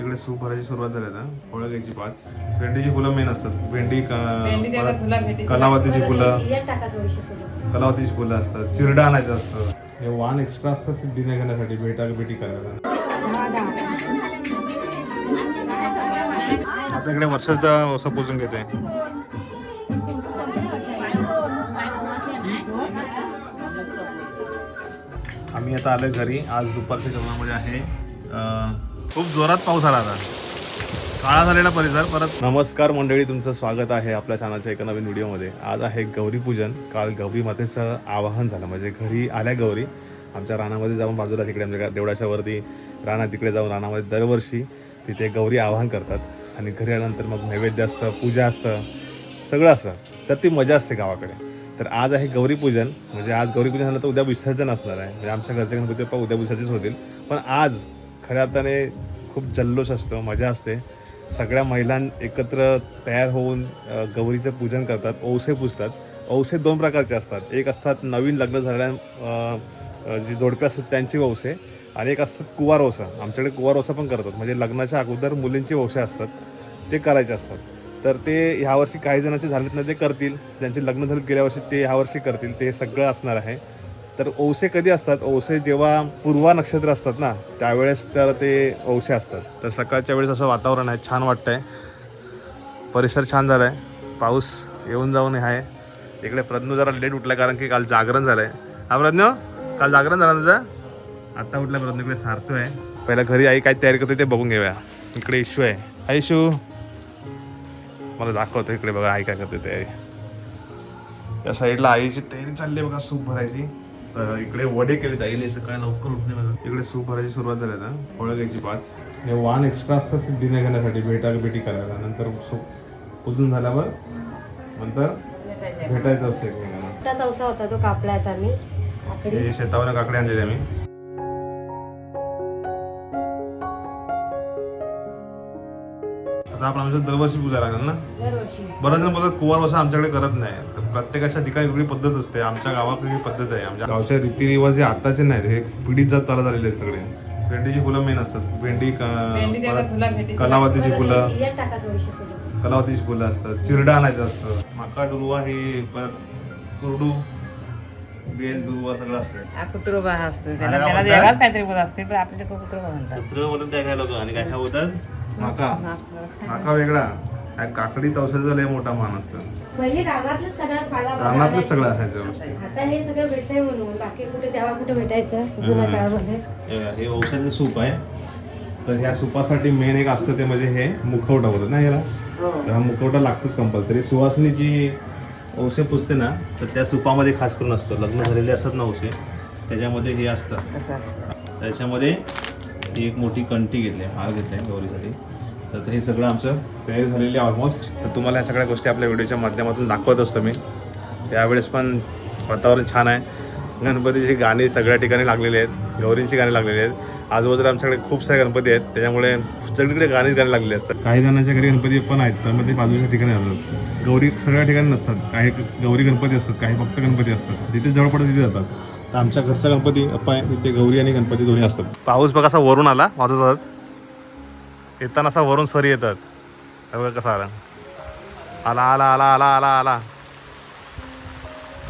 इकडे सूप भरायची सुरुवात झाली आता. फळं घ्यायची पाच. भेंडीची फुलं मेन असतात. भेंडी. कलावतीची फुलं यात टाका थोडीशी फुलं कलावतीची फुलं असतात. चिरडा आणायचं असतं. हे वाण एक्स्ट्रा असतात ते दिण्या घेण्यासाठी भेटा भेटी करायला. आता इकडे वर्षाचा असं पोचून घेते. आम्ही आता आलो घरी. आज दुपारच्या जेवणामध्ये आहे खूप जोरात पाऊस आला आता. काळा झालेला परिसर परत नमस्कार मंडळी तुमचं स्वागत आहे आपल्या चॅनलच्या एका नवीन व्हिडिओमध्ये आज आहे गौरी पूजन. काल गौरी मातेचं आवाहन झालं. म्हणजे घरी आल्या गौरी. आमच्या रानामध्ये जाऊन बाजूला तिकडे आमच्या देवळाच्या वरती राणा तिकडे जाऊन रानामध्ये दरवर्षी तिथे गौरी आवाहन करतात. आणि घरी आल्यानंतर मग नैवेद्य असतं पूजा असतं सगळं असतं. तर ती मजा असते गावाकडे. तर आज आहे गौरी पूजन. म्हणजे आज गौरी पूजन झालं तर उद्या विसर्जन असणार आहे. म्हणजे आमच्या घरचे गणपती बाप्पा उद्या विसर्जित होतील. पण आज खऱ्या अर्थाने खूप जल्लोष असतो मजा असते. सगळ्या महिलां एकत्र तयार होऊन गौरीचं पूजन करतात ओवसे पुजतात. ओवसे दोन प्रकारचे असतात. एक असतात नवीन लग्न झालेल्या जी जोडपे असतात त्यांची वंसे आणि एक असतात कुवार ओसा. आमच्याकडे कुवार ओसा पण करतात. म्हणजे लग्नाच्या अगोदर मुलींचे वंसे असतात. ते करायचे असतात. तर ते ह्या वर्षी काही जणांचे झालेत ना ते करतील. ज्यांचे लग्न झाले गेल्या वर्षी ते ह्यावर्षी करतील. ते सगळं असणार आहे. तर ओवसे कधी असतात? ओवसे जेव्हा पूर्वा नक्षत्र असतात ना त्यावेळेस तर ते ओवसे असतात. तर सकाळच्या वेळेस असं वातावरण आहे छान वाटतंय. परिसर छान झाला आहे पाऊस येऊन जाऊन आहे. इकडे प्रज्ञू जरा लेट उठला कारण की काल जागरण झालं आहे हा प्रज्ञू काल जागरण झालं तुझं? आत्ता उठला प्रज्ञू इकडे सारतो आहे पहिला घरी आई काय तयारी करते ते बघून घेऊया. इकडे इशू आहे. हा इशू. मला दाखवतो इकडे बघा आई काय करते तयारी या साईडला आईची तयारी चालली आहे बघा सूप भरायची. तर इकडे वडे केले आईने सकाळी लवकर उठले बघा. इकडे सूप भरायची सुरुवात झाली आता. फळं घ्यायची पाच. हे वाण एक्स्ट्रा असतात ते दिण्या घेण्यासाठी भेटा भेटी करायला. नंतर सूप पुजून झाल्यावर नंतर भेटायचं. असतं एकमेकांना. होता तो कापला आता हे शेतावर काकडे आणलेले आम्ही. आता आपण आमच्या दरवर्षी पूजा लागेल ना? दरवर्षी. बऱ्याच जण बोलतात कुवार असं आमच्याकडे करत नाही. तर प्रत्येकाच्या ठिकाणी वेगळी पद्धत असते. आमच्या गावात वेगळी पद्धत आहे. आमच्या गावच्या रीतिरिवाज हे आताचे नाहीत. हे पिढीत जात चालत आलेले आहेत सगळे. भेंडीची फुलं मेन असतात. भेंडी का-. कलावतीची फुलं. यात टाका थोडीशी फुलं कलावतीची फुलं असतात. चिरडा आणायचं असतं. माका दुर्वा हे परत कुरडू बेल दुर्वा सगळं असतं कुत्रोबा असतो त्याला आणि त्याला काय वेगळाच काहीतरी बोल असते पण आपल्याकडे कुत्रोबा म्हणतात. कुत्र बोलून काय काय लोक आणि काय काय बोलतात? माका. माका. वेगळा. काय काकडी तवसाचा लय मोठा मान असतं. पहिले रानातलं सगळं पाला रानातलं सगळं असायचं आता हे सगळं भेटतंय म्हणून. बाकी कुठे तेव्हा कुठे भेटायचं? जुन्या काळामध्ये. हे औषधाचं सूप आहे. तर ह्या सुपासाठी मेन एक असतं ते म्हणजे हे मुखवटा होतं ना याला? तर हा मुखवटा लागतोच कंपल्सरी सुवासनी जी औषध पुसते ना तर त्या सुपामध्ये खास करून असतं. लग्न झालेले असतात ना औषध. त्याच्यामध्ये हे असतं. कसं असतं? त्याच्यामध्ये ही एक मोठी कंटी घेतली आहे. हार घेतली आहे गौरीसाठी. तर हे सगळं आमचं तयारी झालेली आहे ऑलमोस्ट तर तुम्हाला या सगळ्या गोष्टी आपल्या व्हिडिओच्या माध्यमातून दाखवत असतो मी. यावेळेस पण वातावरण छान आहे. गणपतीची गाणी सगळ्या ठिकाणी लागलेली आहेत. गौरींची गाणी लागलेली आहेत. आजूबाजूला आमच्याकडे खूप सारे गणपती आहेत. त्याच्यामुळे सगळीकडे गाणीच गाणी लागलेली असतात. काही जणांच्या घरी गणपती पण आहेत तर मग ते बाजूच्या ठिकाणी असतात. गौरी सगळ्या ठिकाणी नसतात. काही गौरी गणपती असतात काही फक्त गणपती असतात. जिथे जवळ पडतात तिथे जातात. तर आमच्या घरचा गणपती अप्पा आहे तिथे गौरी आणि गणपती दोन्ही असतात. पाऊस बघा असा वरून आला वाजत येताना असा वरून सरी येतात. बघा कसा आला. आला आला आला आला आला आला.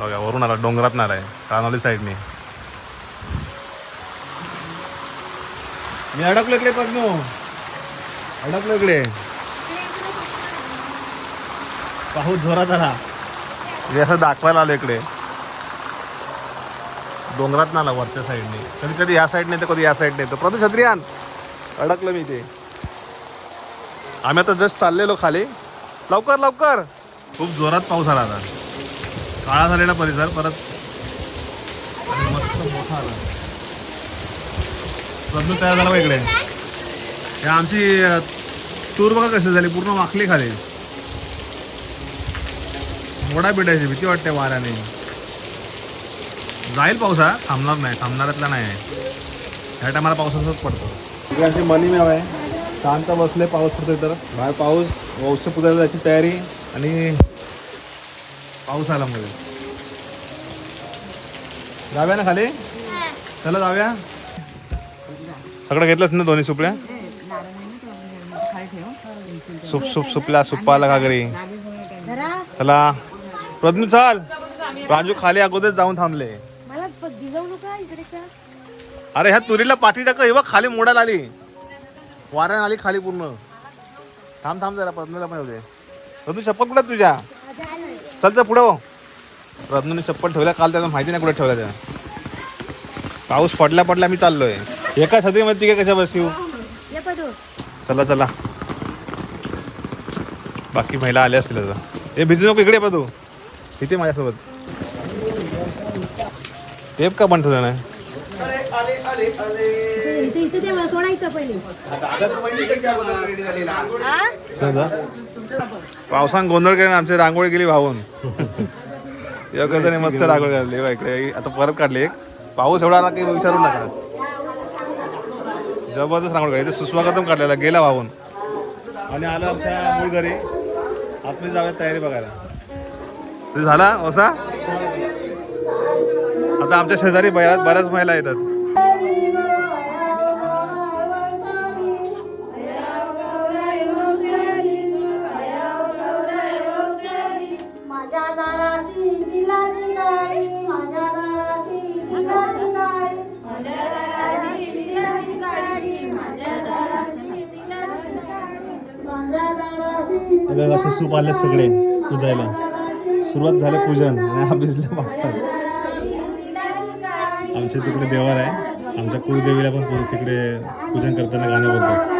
बघा वरून आला डोंगरात नाला आहे रानवली साईडने. मी अडकलो इकडे पद्मो. अडकलो इकडे. पाऊस जोरात आला. मी असं दाखवायला आलो इकडे. डोंगरात नाला वरच्या साईडने कधी कधी या साईडने तर कधी या साईडने तर प्रदू छत्री अडकलं मी ते आम्ही आता जस्ट चाललेलो खाली. लवकर लवकर. खूप जोरात पाऊस आला आता. काळा झालेला परिसर परत आणि मस्त मोठा आला. प्रदू तयार झाला इकडे. हे आमची टूर बघा कशी झाली. पूर्ण वाकली खाली. मोडा पिटायची भीती वाटते वाऱ्याने. जाईल पाऊस हा. थांबणार नाही थांबणाऱ्यातला नाही आहे. ह्या टायमाला पाऊस असंच पडतो. इकडे अशी मनी मेव आहे शांत बसले पाऊस पडतोय तर. बाहेर पाऊस वंश पुजायला जायची तयारी आणि पाऊस आला मध्ये जाऊया ना खाली? चला जाऊया. सगळं घेतलंच ना दोन्ही ठेव सूप सूप सुपला सुप्पाला का घरी जरा चला. प्रज्ञू चाल. राजू खाली अगोदर जाऊन थांबले. अरे ह्या तुरीला पाठी टाक हे बघ खाली मोडायला आली. वाऱ्याने आली खाली पूर्ण. थांब थांब जरा प्रज्ञूला पण होते दे. चप्पल कुठे तुझ्या? चल तर पुढे हो. चप्पल ठेवल्या काल त्याला माहिती नाही कुठे ठेवल्या त्या पाऊस पडला पडला मी चाललोय. एका छत्रीमध्ये तिघे कशा बसू? येऊ चला चला. बाकी महिला आल्या असतील आता. हे भिजू नको इकडे पण तू इथे माझ्यासोबत. टेप का बंद ठेवला नाही? इथे इथे ते मला सोडायचं पहिले. पावसान गोंधळ केला आमची रांगोळी गेली वाहून योग्य मस्त रांगोळी काढली. इकडे आता परत काढली एक. पाऊस एवढा आला की विचारू नका. जबरदस्त रांगोळी काढली. सुस्वागतम काढलेला गेला वाहून आणि आलं आमच्या मूळ घरी. आतमध्ये जाऊया तयारी बघायला. तुझं झाला ओसा आता आमच्या शेजारी बऱ्याच बऱ्याच महिला येतात. बघा असं सूप आले सगळे पूजायला. सुरुवात झालं पूजन आणि हा भिजला आमच्या तिकडे देवार आहे. आमच्या कुळदेवीला पण तिकडे पूजन करताना गाणं बोलतात.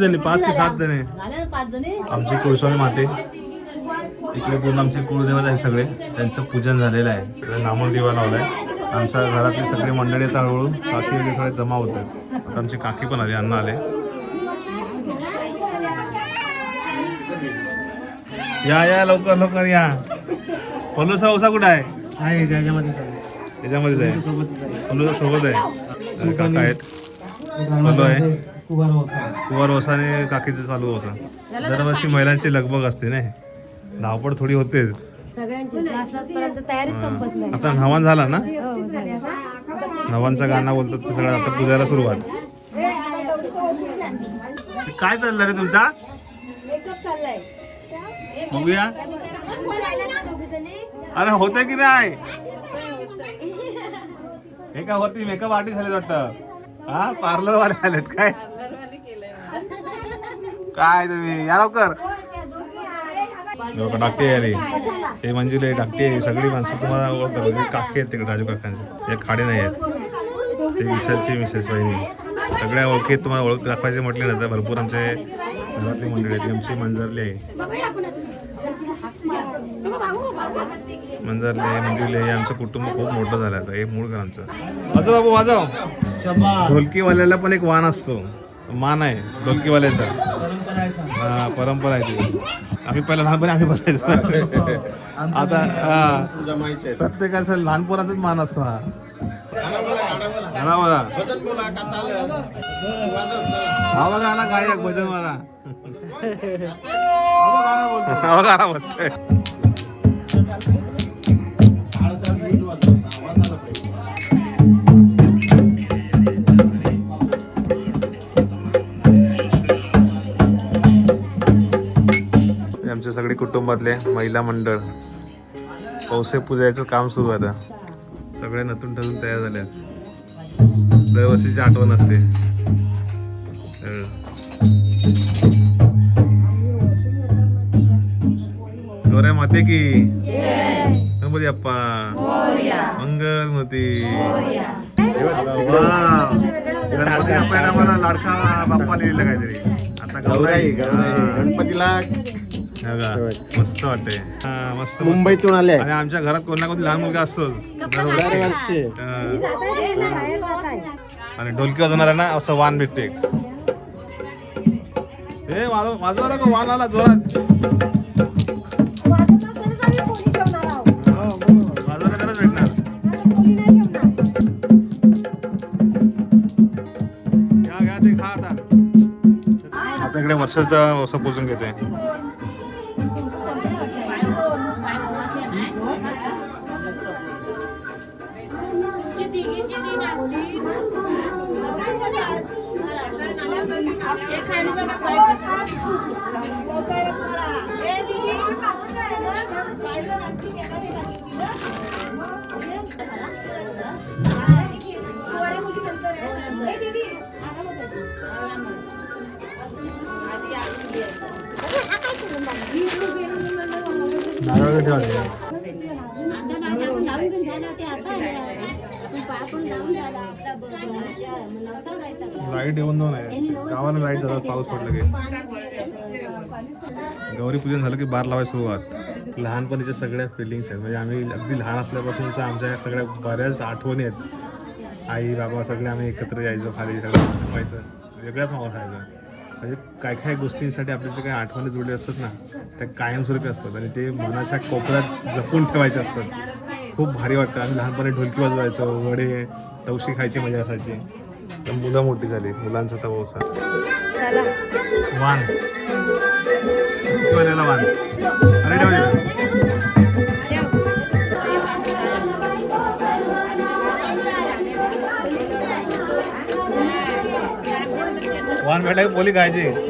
किती जणी? पाच की सात जणी? पाच जणी? आमची कुळस्वामी माते. इकडे पूर्ण आमचे कुळदेवत आहे सगळे. त्यांचं पूजन झालेलं आहे. इकडे नामोल दिवा लावलाय. आमच्या घरातली सगळी मंडळी आता हळूहळू. काकी वगैरे सगळे जमा होत आहेत. आता आमची काकी पण आली अण्णा आले. या या लवकर लवकर या. पलूसा उसा कुठं आहे? आहे त्याच्यामध्ये त्याच्यामध्येच आहे. पलूसा सोबत आहे. काका आहेत. आहे. कुवार आणि काकीचं चालू होता दरवर्षी महिलांची लगबग असते ना धावपळ थोडी होते सगळ्यांची क्लास क्लास पर्यंत तयारीच संपत नाही. आता नवान झाला ना? हो. नवांचा गाणं बोलतात ते सगळं आता पूजायला सुरुवात. काय चाललं रे तुमचा? बघूया. अरे होते की नाही? एका वरती मेकअप आर्टिस्ट झाले वाटतं. हा पार्लर वाले आलेत काय? काय तुम्ही? या लवकर. डाकटे आली हे मंजुले डाकटे सगळी माणसं तुम्हाला ओळखतात. म्हणजे काके आहेत तिकडे राजू काकांचे. हे खाडे नाही आहेत. ते विशालची मिसेस वहिनी. सगळ्या ओळखीत तुम्हाला ओळख दाखवायचे म्हटले ना तर भरपूर आमचे घरातली मंडळी आहेत. आमची मंजरली आहे. मंजरले मंजुले हे आमचं कुटुंब खूप मोठं झालं आता. हे मूळ घर आमचं. वाजव बाबू वाजव. ढोलकीवाल्याला पण एक वाण असतो. मान आहे. ढोलकीवाल्याचा हा परंपरा आहे ती. आम्ही पहिला लहानपणी आम्ही बसायचो. आता हा. प्रत्येकाचा लहान पोराचाच मान असतो हा. गाणं बघा हा बघा गाणं गायक भजन मला हा गाणं बोलतोय. आमचे सगळे कुटुंबातले महिला मंडळ. पौसे पूजायचं काम सुरू आहे आता. सगळे नतून ठरून तयार झाल्या दरवर्षीची आठवण असते. गौऱ्या माते की. गणपती अप्पा मंगलमती. गणपती अप्पा लाडका बाप्पा लिहिलं काहीतरी. आता गौराई. गणपतीला हा का? मस्त वाटते हा, मस्त मुंबईतून आले. आणि आमच्या घरात कोण ना कोणी लहान मुलगा हा. आहे आणि ढोलकी वाजवणार ना असं वान भेटते. ए वाजव गं, वान आला जोरात. वाजवायला गरज भेटणार. घ्या घ्या ते खा आता. आता इकडे वर्षाचा असं पोचून घेते 나가게 되었네요. लाइट येऊन जाऊन आहे. गावाला लाइट जातात पाऊस पडला की. गौरी पूजन झालं की बार लावायला सुरुवात. लहानपणीच्या सगळ्या फिलिंग्स आहेत. म्हणजे आम्ही अगदी लहान असल्यापासूनच्या आमच्या सगळ्या बऱ्याच आठवणी आहेत. आई बाबा सगळे आम्ही एकत्र यायचो खाली सगळं जमायचं वेगळाच माहोल खायचा म्हणजे काय काय गोष्टींसाठी आपल्या जे काही आठवणी जुळले असतात ना त्या कायमस्वरूपी असतात. आणि ते मनाच्या कोपऱ्यात जपून ठेवायचे असतात. खूप भारी वाटतं. आम्ही लहानपणी ढोलकी वाजवायचो वडे तवशी खायची मजा असायची. तर मुलं मोठी झाली मुलांचा तवसा वान. ठेवलेला वान. अरे ठेवलेला वान भेटला की पोली खायची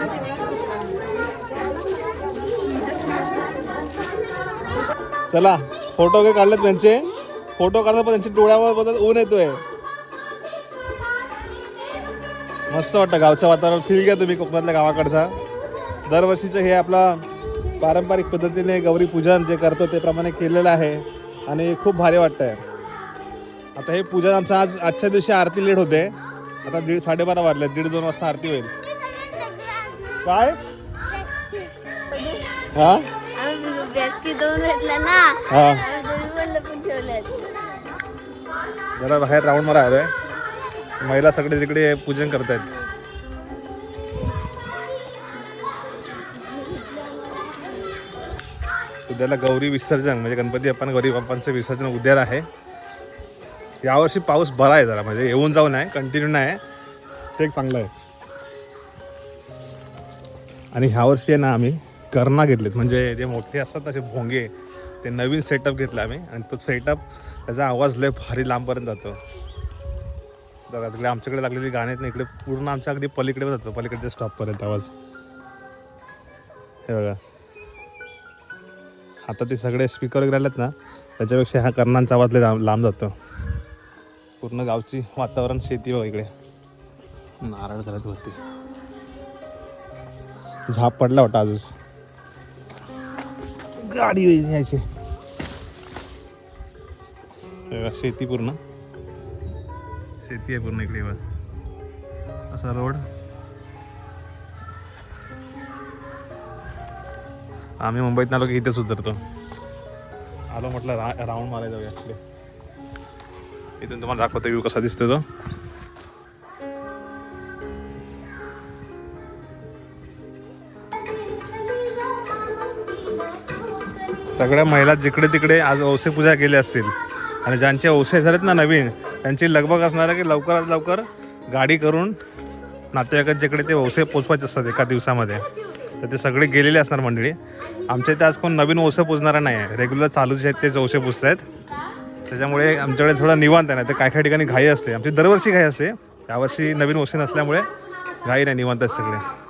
चला फोटो वगैरे काढलेत त्यांचे. फोटो काढतात पण त्यांच्या डोळ्यावर बोलतात ऊन येतोय. मस्त वाटतं गावचं वातावरण. फील घ्या तुम्ही कोकणातल्या गावाकडचा. दरवर्षीचं हे आपला पारंपरिक पद्धतीने गौरी पूजन जे करतो ते प्रमाणे केलेलं आहे आणि खूप भारी वाटतंय. आता हे पूजन आमचं आज आजच्या दिवशी आरती लेट होते. आता दीड साडेबारा वाजले दीड दोन वाजता आरती होईल. काय? हा? बेसकी दोन भेटला ना. हा. आम्ही दोन्ही पण लपून ठेवल्यात जरा बाहेर राऊंड मारा आलोय महिला सगळे तिकडे पूजन करतायत. उद्याला गौरी विसर्जन म्हणजे गणपती बाप्पा गौरी बाप्पांचं विसर्जन उद्याला आहे. यावर्षी पाऊस बरा आहे जरा म्हणजे येऊन जाऊन आहे कंटिन्यू नाही. ते एक चांगलं आहे. आणि ह्या वर्षी आहे ना आम्ही करणा घेतलेत. म्हणजे जे मोठे असतात तसे भोंगे ते नवीन सेटअप घेतला आम्ही. आणि तो सेटअप त्याचा आवाज लय भारी लांबपर्यंत जातो. बघा तिकडे आमच्याकडे लागलेली गाणी आहेत ना इकडे पूर्ण आमच्या अगदी पलीकडे पण जातो. पलीकडच्या स्टॉपपर्यंत आवाज. हे बघा. आता ते सगळे स्पीकर वगैरे आलेत ना त्याच्यापेक्षा ह्या कर्णांचा आवाज लांब लांब जातो. पूर्ण गावची वातावरण शेती बघा इकडे. नारळ झाल्यात वरती. झाप पडला होता आजच. गाडी यायची शेती पूर्ण. शेती आहे पूर्ण इकडे बघ. असा रोड आम्ही मुंबईत आलो की इथेच उतरतो आलो म्हटलं रा राऊंड मारायला जाऊया इकडे. इथून तुम्हाला दाखवतो व्ह्यू कसा दिसतो तो. सगळ्या महिला जिकडे तिकडे आज औसे पूजा केली असतील. आणि ज्यांचे औसे झालेत ना नवीन त्यांची लगबग असणार आहे की लवकरात लवकर गाडी करून नातेवाईकांच्याकडे ते औसे पोचवायचे असतात एका दिवसामध्ये. तर ते सगळे गेलेले असणार मंडळी. आमच्या इथे आज कोण नवीन ओसे पुजणारा नाही आहे. रेग्युलर चालूच आहेत तेच औसे पुजत आहेत त्याच्यामुळे आमच्याकडे थोडं निवांत आहे ना ते काय काही ठिकाणी घाई असते. आमची दरवर्षी घाई असते. यावर्षी नवीन ओसे नसल्यामुळे घाई नाही निवांत आहेत सगळे.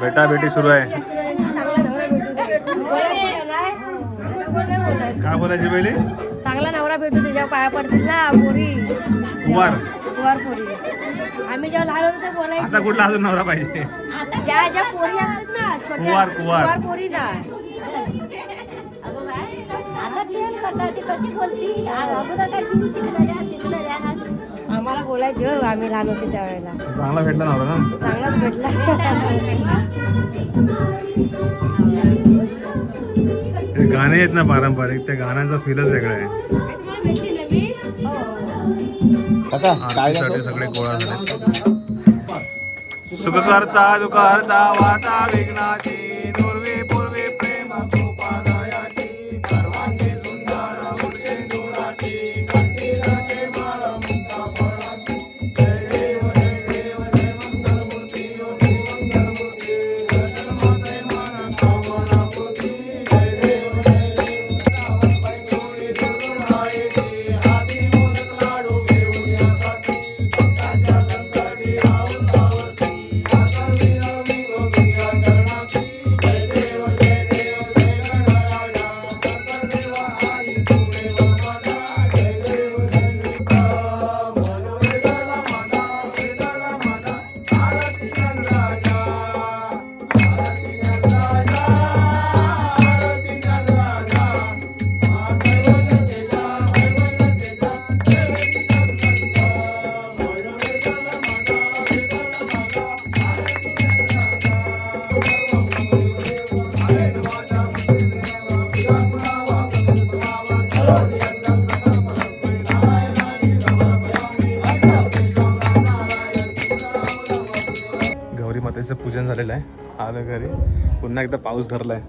बेटा बेटी सुरू आहे. दे. काय बोलायची पहिली? चांगला नवरा भेटू त्याच्यावर पाया पडतील ना पोरी. कुवार. कुवार पोरी. आम्ही जेव्हा लहान होतो ते आता बोलायचे कुठला अजून नवरा पाहिजे? ज्या ज्या पोरी असतात ना छोट्या कुवार, कुवार. कुवार पोरी ना क्लिअर करता ती कशी बोलती? अगोदर काय शिकलेल्या शिकलेल्या आम्हाला बोलायचे हो, आम्ही लहान होते त्यावेळेला. चांगला भेटला नवरा ना? चांगलाच भेटला. ते गाणे आहेत ना पारंपरिक त्या गाण्यांचा फीलच वेगळा आहे. काका काय आरतीसाठी सगळे गोळा झाले. सुख करता दुःख हरता वाता विघ्नाची. पुन्हा एकदा पाऊस धरलाय.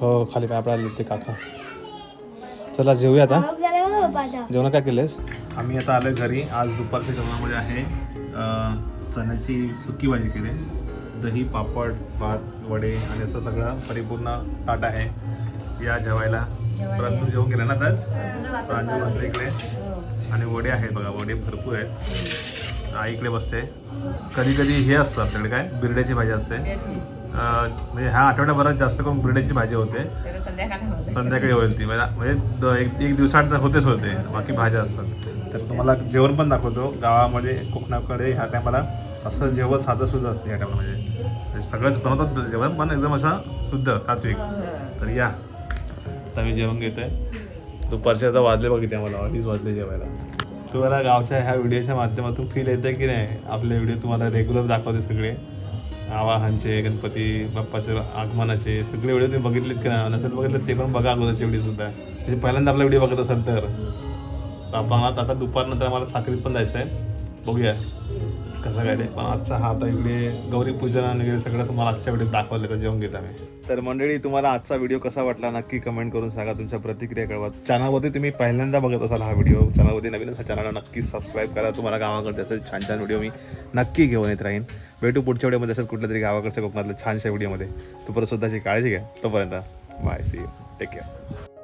हो खाली काय आपल्याला ते काका. चला जेवूया आता. जेवण काय केलंस आम्ही आता आलो घरी. आज दुपारच्या जेवणामध्ये आहे चण्याची सुकी भाजी केली. दही पापड भात वडे आणि असं सगळं परिपूर्ण ताट आहे. या जेवायला. प्रांजू जेवण केलं ना प्रांजू बसले इकडे. आणि वडे आहेत बघा वडे भरपूर आहेत. आई इकडे बसते. कधी कधी हे असतं आपल्याकडे काय? बिरड्याची भाजी असते. म्हणजे ह्या आठवड्याभरात जास्त करून बिरड्याची भाजी होते. संध्याकाळी होईल ती म्हणजे म्हणजे एक एक दिवसात तर होतेच होते. बाकी भाज्या असतात. तर तुम्हाला जेवण पण दाखवतो. गावामध्ये कोकणाकडे ह्या टायमाला असं जेवण साधं सुद्धा असतं ह्या टायमाला. म्हणजे म्हणजे सगळंच बनवतात जेवण पण एकदम असा शुद्ध सात्विक. तर या. आता मी जेवण घेतोय. दुपारचे आता वाजले बघितले मला अडीच वाजले जेवायला. तुम्हाला गावच्या ह्या व्हिडिओच्या माध्यमातून फील येतं की नाही? आपले व्हिडिओ तुम्हाला रेग्युलर दाखवते सगळे. आवाहनचे गणपती बाप्पाचे आगमनाचे सगळे व्हिडिओ तुम्ही बघितलेत की नाही? नसेल बघितले ते पण बघा अगोदरचे व्हिडिओ सुद्धा. म्हणजे पहिल्यांदा आपला व्हिडिओ बघत असाल तर. आपण आता दुपारनंतर आम्हाला साखरीत पण जायचं आहे बघूया. कसं काय ते? पण आजचा हा आता इकडे गौरी पूजन वगैरे सगळं तुम्हाला आजच्या व्हिडिओ दाखवलं तर जेवण घेत आम्ही तर मंडळी तुम्हाला आजचा व्हिडिओ कसा वाटला नक्की कमेंट करून सांगा तुमच्या प्रतिक्रिया कळवा. चॅनलवरती तुम्ही पहिल्यांदा बघत असाल हा व्हिडिओ चॅनलवरती नवीन हा चॅनलला नक्की सबस्क्राईब करा. तुम्हाला गावाकडचे असेल छान छान व्हिडिओ मी नक्की घेऊन येत राहीन. भेटू पुढच्या व्हिडिओमध्ये असेल कुठल्या तरी गावाकडच्या कोकणातल्या छानशा व्हिडिओमध्ये. तोपर्यंत स्वतःची काळजी घ्या. तोपर्यंत bye see you take care